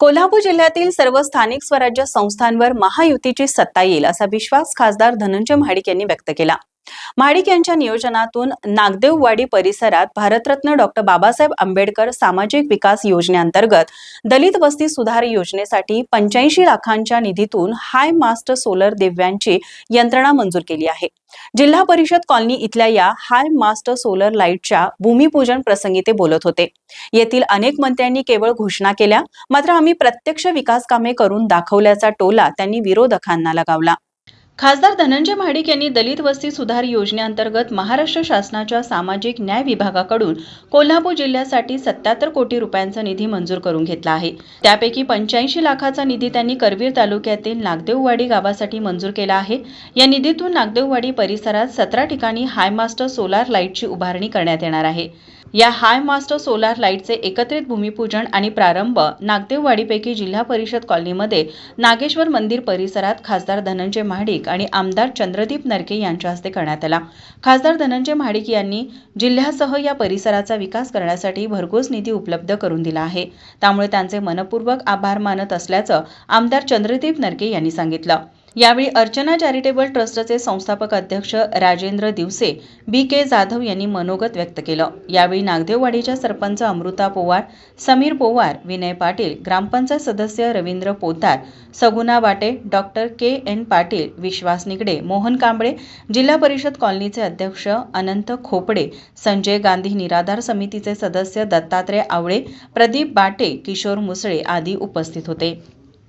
कोल्हापूर जिल्ह्यातील सर्व स्थानिक स्वराज्य संस्थांवर महायुतीची सत्ता येईल असा विश्वास खासदार धनंजय महाडिक यांनी व्यक्त केला. महाडिक यांच्या नियोजनातून नागदेववाडी परिसरात भारतरत्न डॉक्टर बाबासाहेब आंबेडकर सामाजिक विकास योजनेअंतर्गत दलित वस्ती सुधार योजनेसाठी पंच्याऐंशी लाखांच्या निधीतून हाय मास्टर सोलर दिव्यांची यंत्रणा मंजूर केली आहे. जिल्हा परिषद कॉलनी इथल्या या हाय मास्टर सोलर लाईटच्या भूमिपूजन प्रसंगी ते बोलत होते. येथील अनेक मंत्र्यांनी केवळ घोषणा केल्या मात्र आम्ही प्रत्यक्ष विकास कामे करून दाखवल्याचा टोला त्यांनी विरोधकांना लगावला. खासदार धनंजय महाडिक यांनी दलित वस्ती सुधार योजनेअंतर्गत महाराष्ट्र शासनाच्या सामाजिक न्याय विभागाकडून कोल्हापूर जिल्ह्यासाठी सत्याहत्तर कोटी रुपयांचा निधी मंजूर करून घेतला आहे. त्यापैकी पंच्याऐंशी लाखाचा निधी त्यांनी करवीर तालुक्यातील नागदेववाडी गावासाठी मंजूर केला आहे. या निधीतून नागदेववाडी परिसरात सतरा ठिकाणी हायमास्टर सोलार लाईटची उभारणी करण्यात येणार आहे. या हाय मास्टर सोलार लाईटचे एकत्रित भूमिपूजन आणि प्रारंभ नागदेववाडीपैकी जिल्हा परिषद कॉलनीमध्ये नागेश्वर मंदिर परिसरात खासदार धनंजय महाडिक आणि आमदार चंद्रदीप नरके यांच्या हस्ते करण्यात आला. खासदार धनंजय महाडिक यांनी जिल्ह्यासह या परिसराचा विकास करण्यासाठी भरघोस निधी उपलब्ध करून दिला आहे. त्यामुळे त्यांचे मनपूर्वक आभार मानत असल्याचं आमदार चंद्रदीप नरके यांनी सांगितलं. यावेळी अर्चना चॅरिटेबल ट्रस्टचे संस्थापक अध्यक्ष राजेंद्र दिवसे बी के जाधव यांनी मनोगत व्यक्त केलं. यावेळी नागदेववाडीच्या सरपंच अमृता पोवार समीर पोवार विनय पाटील ग्रामपंचायत सदस्य Ravindra Potar Saguna Wate doctor K N Patil Vishwas Nigade Mohan Kamble Zilla Parishad कॉलनीचे अध्यक्ष अनंत खोपडे संजय गांधी निराधार समितीचे सदस्य दत्तात्रय आवळे प्रदीप बाटे किशोर मुसळे आदी उपस्थित होते.